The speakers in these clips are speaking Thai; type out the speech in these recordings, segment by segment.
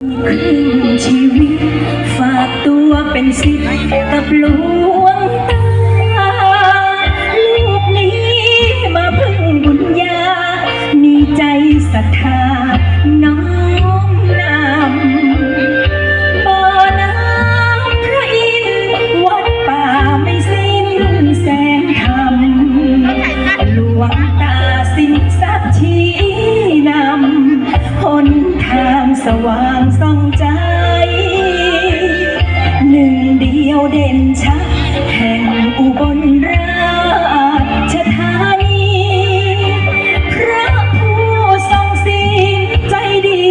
ครึ่งชีวิตฝากตัวเป็นสิทธิ์กับลูก สว่างส่องใจ หนึ่งเดียวเด่นชัดแห่งอุบลราชธานีพระผู้ทรงศีลใจดี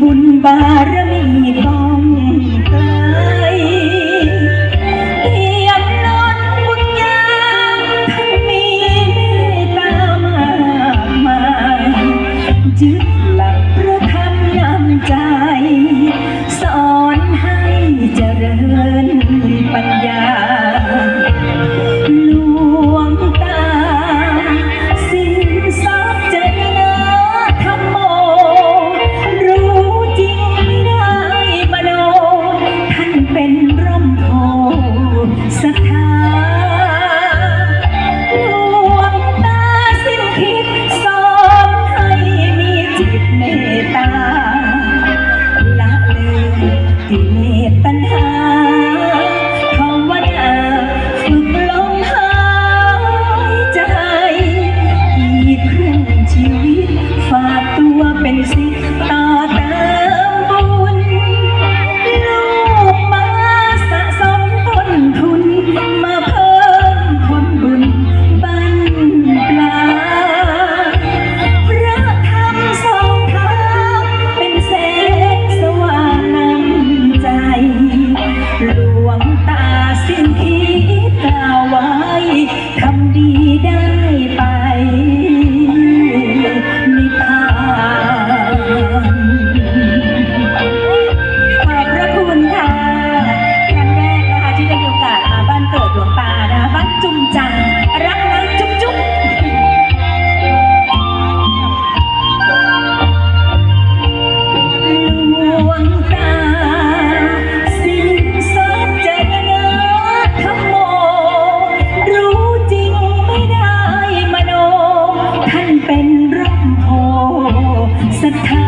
บุญบารมีต่อ see ศรัทธา